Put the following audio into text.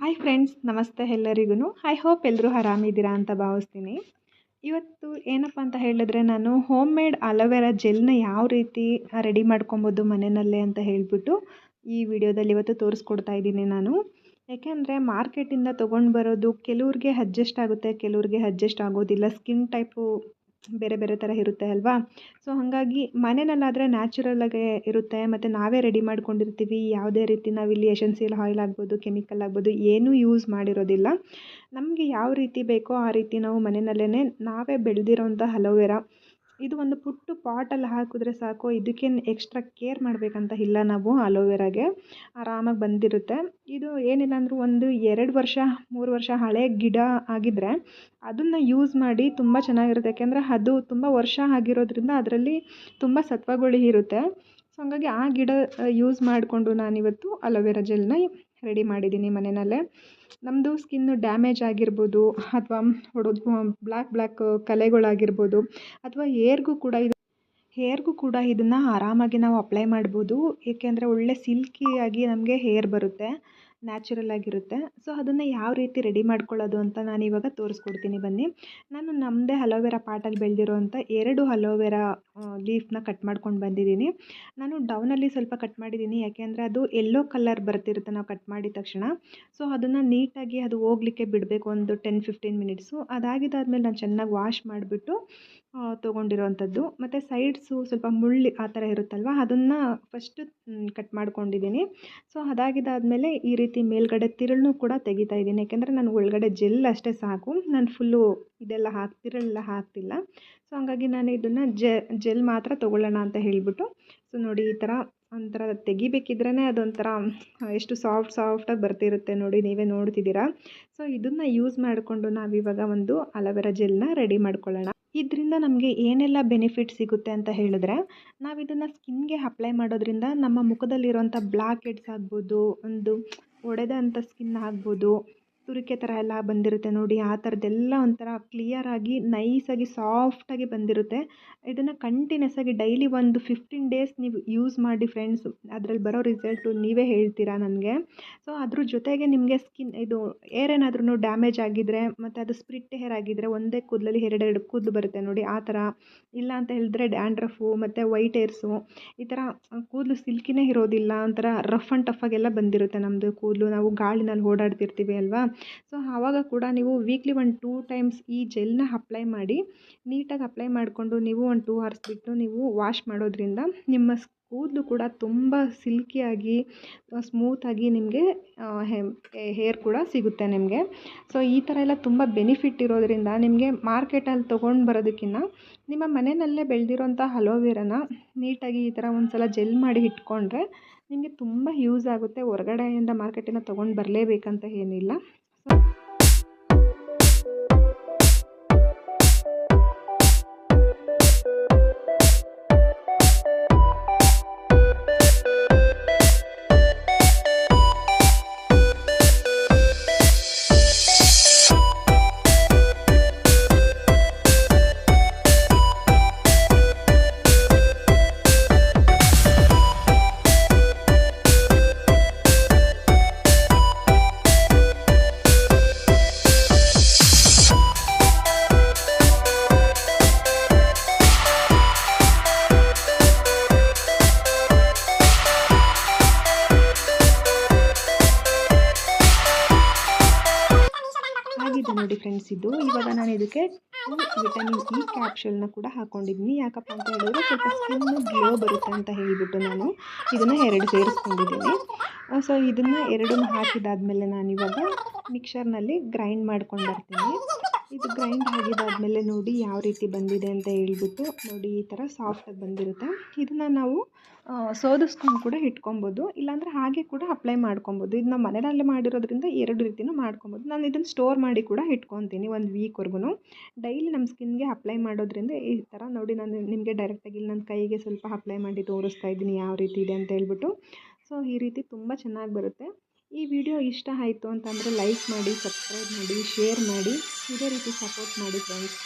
Hi friends ನಮಸ್ತೆ ಎಲ್ಲರಿಗೂ I hope ಎಲ್ಲರೂ ಆರಾಮಿದ್ದೀರಾ ಅಂತ ಭಾವಿಸ್ತೀನಿ. ಇವತ್ತು ಏನಪ್ಪ ಅಂತ ಹೇಳಿದ್ರೆ ನಾನು ಹೋಮ್ ಮೇಡ್ ಅಲೋವೆರಾ ಜೆಲ್ನ ಯಾವ ರೀತಿ ರೆಡಿ ಮಾಡ್ಕೊಬೋದು ಮನೆಯಲ್ಲೇ ಅಂತ ಹೇಳಿಬಿಟ್ಟು ಈ ವಿಡಿಯೋದಲ್ಲಿ ಇವತ್ತು ತೋರಿಸ್ಕೊಡ್ತಾ ಇದ್ದೀನಿ ನಾನು. ಯಾಕೆಂದರೆ ಮಾರ್ಕೆಟಿಂದ ತೊಗೊಂಡು ಬರೋದು ಕೆಲವ್ರಿಗೆ ಅಡ್ಜಸ್ಟ್ ಆಗುತ್ತೆ, ಕೆಲವ್ರಿಗೆ ಅಡ್ಜಸ್ಟ್ ಆಗೋದಿಲ್ಲ. ಸ್ಕಿನ್ ಟೈಪು ಬೇರೆ ಬೇರೆ ಥರ ಇರುತ್ತೆ ಅಲ್ವಾ? ಸೊ ಹಾಗಾಗಿ ಮನೆಯಲ್ಲಾದರೆ ನ್ಯಾಚುರಲಾಗೇ ಇರುತ್ತೆ, ಮತ್ತು ನಾವೇ ರೆಡಿ ಮಾಡ್ಕೊಂಡಿರ್ತೀವಿ. ಯಾವುದೇ ರೀತಿ ನಾವಿಲ್ಲಿ ಎಸೆನ್ಸಿಯಲ್ ಆಯಿಲ್ ಆಗ್ಬೋದು ಕೆಮಿಕಲ್ ಆಗ್ಬೋದು, ಏನೂ ಯೂಸ್ ಮಾಡಿರೋದಿಲ್ಲ. ನಮಗೆ ಯಾವ ರೀತಿ ಬೇಕೋ ಆ ರೀತಿ ನಾವು ಮನೆಯಲ್ಲೇ ನಾವೇ ಬೆಳೆದಿರೋಂಥ ಅಲೋವೆರಾ ಇದು ಒಂದು ಪುಟ್ಟು ಪಾಟಲ್ಲಿ ಹಾಕಿದ್ರೆ ಸಾಕು. ಇದಕ್ಕೇನು ಎಕ್ಸ್ಟ್ರಾ ಕೇರ್ ಮಾಡಬೇಕಂತ ಇಲ್ಲ ನಾವು ಅಲೋವೆರಾಗೆ ಆರಾಮಾಗಿ ಬಂದಿರುತ್ತೆ. ಇದು ಏನಿಲ್ಲ ಅಂದರೂ ಒಂದು ಎರಡು ವರ್ಷ, ಮೂರು ವರ್ಷ ಹಳೆ ಗಿಡ ಆಗಿದ್ದರೆ ಅದನ್ನು ಯೂಸ್ ಮಾಡಿ ತುಂಬ ಚೆನ್ನಾಗಿರುತ್ತೆ. ಯಾಕೆಂದರೆ ಅದು ತುಂಬ ವರ್ಷ ಆಗಿರೋದ್ರಿಂದ ಅದರಲ್ಲಿ ತುಂಬ ಸತ್ವಗಳು ಇರುತ್ತೆ. ಸೊ ಹಂಗಾಗಿ ಆ ಗಿಡ ಯೂಸ್ ಮಾಡಿಕೊಂಡು ನಾನಿವತ್ತು ಅಲೋವೆರಾ ಜೆಲ್ನ ರೆಡಿ ಮಾಡಿದ್ದೀನಿ ಮನೆಯಲ್ಲೇ. ನಮ್ಮದು ಸ್ಕಿನ್ನು ಡ್ಯಾಮೇಜ್ ಆಗಿರ್ಬೋದು ಅಥವಾ ಹೊಡೆದು ಬ್ಲ್ಯಾಕ್ ಬ್ಲ್ಯಾಕ್ ಕಲೆಗಳಾಗಿರ್ಬೋದು ಅಥವಾ ಏರ್ಗೂ ಕೂಡ ಇದು ಹೇರ್ಗೂ ಕೂಡ ಇದನ್ನು ಆರಾಮಾಗಿ ನಾವು ಅಪ್ಲೈ ಮಾಡ್ಬೋದು. ಏಕೆಂದರೆ ಒಳ್ಳೆ ಸಿಲ್ಕಿಯಾಗಿ ನಮಗೆ ಹೇರ್ ಬರುತ್ತೆ. ನ್ಯಾಚುರಲ್ ಆಗಿರುತ್ತೆ. ಸೊ, ಅದನ್ನು ಯಾವ ರೀತಿ ರೆಡಿ ಮಾಡ್ಕೊಳ್ಳೋದು ಅಂತ ನಾನು ಇವಾಗ ತೋರಿಸ್ಕೊಡ್ತೀನಿ ಬನ್ನಿ. ನಾನು ನಮ್ಮದೇ ಅಲೋವೆರಾ ಪಾಟಲ್ಲಿ ಬೆಳೆದಿರೋಂಥ ಎರಡು ಅಲೋವೆರಾ ಲೀಫ್ನ ಕಟ್ ಮಾಡ್ಕೊಂಡು ಬಂದಿದ್ದೀನಿ. ನಾನು ಡೌನಲ್ಲಿ ಸ್ವಲ್ಪ ಕಟ್ ಮಾಡಿದ್ದೀನಿ. ಯಾಕೆಂದರೆ ಅದು ಎಲ್ಲೋ ಕಲರ್ ಬರ್ತಿರುತ್ತೆ ನಾವು ಕಟ್ ಮಾಡಿದ ತಕ್ಷಣ. ಸೊ, ಅದನ್ನು ನೀಟಾಗಿ ಅದು ಹೋಗ್ಲಿಕ್ಕೆ ಬಿಡಬೇಕು ಒಂದು ಟೆನ್ ಫಿಫ್ಟೀನ್ ಮಿನಿಟ್ಸು. ಅದಾಗಿದ್ದಾದ್ಮೇಲೆ ನಾನು ಚೆನ್ನಾಗಿ ವಾಶ್ ಮಾಡಿಬಿಟ್ಟು ತೊಗೊಂಡಿರೋವಂಥದ್ದು. ಮತ್ತು ಸೈಡ್ಸು ಸ್ವಲ್ಪ ಮುಳ್ಳು ಆ ಥರ ಇರುತ್ತಲ್ವ, ಅದನ್ನು ಫಸ್ಟು ಕಟ್ ಮಾಡ್ಕೊಂಡಿದ್ದೀನಿ. ಸೊ ಅದಾಗಿದ್ದಾದಮೇಲೆ ಈ ರೀತಿ ಮೇಲ್ಗಡೆ ತಿರುಳನ್ನು ಕೂಡ ತೆಗಿತಾ ಇದ್ದೀನಿ. ಯಾಕೆಂದರೆ ನಾನು ಒಳಗಡೆ ಜೆಲ್ ಅಷ್ಟೇ ಸಾಕು. ನಾನು ಫುಲ್ಲು ಇದೆಲ್ಲ ಹಾಕಿ, ತಿರುಳೆಲ್ಲ ಹಾಕ್ತಿಲ್ಲ. ಸೊ ಹಂಗಾಗಿ ನಾನು ಇದನ್ನು ಜೆಲ್ ಮಾತ್ರ ತೊಗೊಳ್ಳೋಣ ಅಂತ ಹೇಳಿಬಿಟ್ಟು ಸೊ ನೋಡಿ ಈ ಥರ ಒಂಥರ ತೆಗಿಬೇಕಿದ್ರೇ ಅದೊಂಥರ ಎಷ್ಟು ಸಾಫ್ಟ್ ಸಾಫ್ಟಾಗಿ ಬರ್ತಿರುತ್ತೆ ನೋಡಿ, ನೀವೇ ನೋಡ್ತಿದ್ದೀರಾ. ಸೊ ಇದನ್ನು ಯೂಸ್ ಮಾಡಿಕೊಂಡು ನಾವಿವಾಗ ಒಂದು ಅಲವೆರಾ ಜೆಲ್ನ ರೆಡಿ ಮಾಡ್ಕೊಳ್ಳೋಣ. ಇದರಿಂದ ನಮಗೆ ಏನೆಲ್ಲ ಬೆನಿಫಿಟ್ ಸಿಗುತ್ತೆ ಅಂತ ಹೇಳಿದ್ರೆ, ನಾವು ಇದನ್ನು ಸ್ಕಿನ್ಗೆ ಅಪ್ಲೈ ಮಾಡೋದ್ರಿಂದ ನಮ್ಮ ಮುಖದಲ್ಲಿರುವಂಥ ಬ್ಲ್ಯಾಕ್ ಹೆಡ್ಸ್ ಆಗ್ಬೋದು, ಒಂದು ಒಡೆದಂಥ ಸ್ಕಿನ್ ಆಗ್ಬೋದು ತುರಿಕೆ ಥರ ಎಲ್ಲ ಬಂದಿರುತ್ತೆ ನೋಡಿ, ಆ ಥರದ್ದೆಲ್ಲ ಒಂಥರ ಕ್ಲಿಯರಾಗಿ ನೈಸಾಗಿ ಸಾಫ್ಟಾಗಿ ಬಂದಿರುತ್ತೆ. ಇದನ್ನು ಕಂಟಿನ್ಯೂಸ್ ಆಗಿ ಡೈಲಿ ಒಂದು ಫಿಫ್ಟೀನ್ ಡೇಸ್ ನೀವು ಯೂಸ್ ಮಾಡಿ ಫ್ರೆಂಡ್ಸ್ ಅದರಲ್ಲಿ ಬರೋ ರಿಸಲ್ಟು ನೀವೇ ಹೇಳ್ತೀರಾ ನನಗೆ? ಸೊ ಅದ್ರ ಜೊತೆಗೆ ನಿಮಗೆ ಸ್ಕಿನ್ ಇದು ಏರ್ ಏನಾದ್ರೂ ಡ್ಯಾಮೇಜ್ ಆಗಿದ್ದರೆ ಮತ್ತು ಅದು ಸ್ಪ್ರಿಟ್ ಹೇರ್ ಆಗಿದ್ದರೆ ಒಂದೇ ಕೂದಲಲ್ಲಿ ಎರಡೆರಡು ಕೂದಲು ಬರುತ್ತೆ ನೋಡಿ, ಆ ಥರ. ಇಲ್ಲ ಅಂತ ಹೇಳಿದ್ರೆ ಡ್ಯಾಂಡ್ರಫು ಮತ್ತು ವೈಟ್ ಏರ್ಸು ಈ ಥರ ಕೂದಲು ಸಿಲ್ಕಿನೇ ಇರೋದಿಲ್ಲ, ಒಂಥರ ರಫ್ ಆ್ಯಂಡ್ ಟಫಾಗೆಲ್ಲ ಬಂದಿರುತ್ತೆ ನಮ್ಮದು ಕೂದಲು. ನಾವು ಗಾಳಿನಲ್ಲಿ ಓಡಾಡ್ತಿರ್ತೀವಿ ಅಲ್ವಾ? ಸೊ ಆವಾಗ ಕೂಡ ನೀವು ವೀಕ್ಲಿ ಒಂದು ಟೂ ಟೈಮ್ಸ್ ಈ ಜೆಲ್ನ ಅಪ್ಲೈ ಮಾಡಿ, ನೀಟಾಗಿ ಅಪ್ಲೈ ಮಾಡಿಕೊಂಡು ನೀವು ಒಂದು ಟೂ ಅವರ್ಸ್ ಬಿಟ್ಟು ನೀವು ವಾಶ್ ಮಾಡೋದ್ರಿಂದ ನಿಮ್ಮ ಕೂದಲು ಕೂಡ ತುಂಬ ಸಿಲ್ಕಿಯಾಗಿ ಸ್ಮೂತಾಗಿ ನಿಮಗೆ ಹೇರ್ ಕೂಡ ಸಿಗುತ್ತೆ ನಿಮಗೆ. ಸೊ ಈ ಥರ ಎಲ್ಲ ತುಂಬ ಬೆನಿಫಿಟ್ ಇರೋದರಿಂದ ನಿಮಗೆ ಮಾರ್ಕೆಟಲ್ಲಿ ತೊಗೊಂಡು ಬರೋದಕ್ಕಿಂತ ನಿಮ್ಮ ಮನೆಯಲ್ಲೇ ಬೆಳೆದಿರೋಂಥ ಅಲೋವೆರಾನ ನೀಟಾಗಿ ಈ ಥರ ಒಂದು ಸಲ ಜೆಲ್ ಮಾಡಿ ಇಟ್ಕೊಂಡ್ರೆ ನಿಮಗೆ ತುಂಬ ಯೂಸ್ ಆಗುತ್ತೆ. ಹೊರಗಡೆಯಿಂದ ಮಾರ್ಕೆಟಿಂದ ತೊಗೊಂಡು ಬರಲೇಬೇಕಂತ ಏನಿಲ್ಲ. Jackson. ನೋಡಿ ಫ್ರೆಂಡ್ಸ್ ಇದು ಇವಾಗ ನಾನು ಇದಕ್ಕೆ ವಿಟಮಿನ್ ಇ ಕ್ಯಾಪ್ಶೂಲ್ನ ಕೂಡ ಹಾಕೊಂಡಿದ್ದೀನಿ. ಯಾಕಪ್ಪ ಅಂತ ಹೇಳಿದ್ರೆ ಸ್ವಲ್ಪ ಸ್ಕಿನ್ ಗ್ಲೋ ಬರುತ್ತೆ ಅಂತ ಹೇಳಿಬಿಟ್ಟು ನಾನು ಇದನ್ನು ಎರಡು ಸೇರಿಸ್ಕೊಂಡಿದ್ದೀನಿ. ಸೊ ಇದನ್ನು ಎರಡನ್ನೂ ಹಾಕಿದಾದ್ಮೇಲೆ ನಾನಿವಾಗ ಮಿಕ್ಸರ್ನಲ್ಲಿ ಗ್ರೈಂಡ್ ಮಾಡ್ಕೊಂಡು ಬರ್ತೀನಿ. ಇದು ಗ್ರೈಂಡ್ ಆಗಿದ್ದಾದಮೇಲೆ ನೋಡಿ ಯಾವ ರೀತಿ ಬಂದಿದೆ ಅಂತ ಹೇಳ್ಬಿಟ್ಟು ನೋಡಿ ಈ ಥರ ಸಾಫ್ಟಾಗಿ ಬಂದಿರುತ್ತೆ. ಇದನ್ನು ನಾವು ಸೋದಿಸ್ಕೊಂಡು ಕೂಡ ಇಟ್ಕೊಬೋದು. ಇಲ್ಲಾಂದರೆ ಹಾಗೆ ಕೂಡ ಅಪ್ಲೈ ಮಾಡ್ಕೊಬೋದು. ಇದು ನಾವು ಮನೆಯಲ್ಲೇ ಮಾಡಿರೋದ್ರಿಂದ ಎರಡು ರೀತಿನೂ ಮಾಡ್ಕೊಬೋದು. ನಾನು ಇದನ್ನು ಸ್ಟೋರ್ ಮಾಡಿ ಕೂಡ ಇಟ್ಕೊತೀನಿ ಒಂದು ವೀಕ್ವರೆಗೂ ಡೈಲಿ ನಮ್ಮ ಸ್ಕಿನ್ಗೆ ಅಪ್ಲೈ ಮಾಡೋದ್ರಿಂದ ಈ ಥರ ನೋಡಿ ನಾನು ನಿಮಗೆ ಡೈರೆಕ್ಟಾಗಿ ನನ್ನ ಕೈಗೆ ಸ್ವಲ್ಪ ಅಪ್ಲೈ ಮಾಡಿ ತೋರಿಸ್ತಾ ಇದ್ದೀನಿ ಯಾವ ರೀತಿ ಇದೆ ಅಂತ ಹೇಳ್ಬಿಟ್ಟು. ಸೊ ಈ ರೀತಿ ತುಂಬ ಚೆನ್ನಾಗಿ ಬರುತ್ತೆ. ಈ ವಿಡಿಯೋ ಇಷ್ಟ ಆಯಿತು ಅಂತಂದರೆ ಲೈಕ್ ಮಾಡಿ, ಸಬ್ಸ್ಕ್ರೈಬ್ ಮಾಡಿ, ಶೇರ್ ಮಾಡಿ. ಇದೇ ರೀತಿ ಸಪೋರ್ಟ್ ಮಾಡಿ ಫ್ರೆಂಡ್ಸ್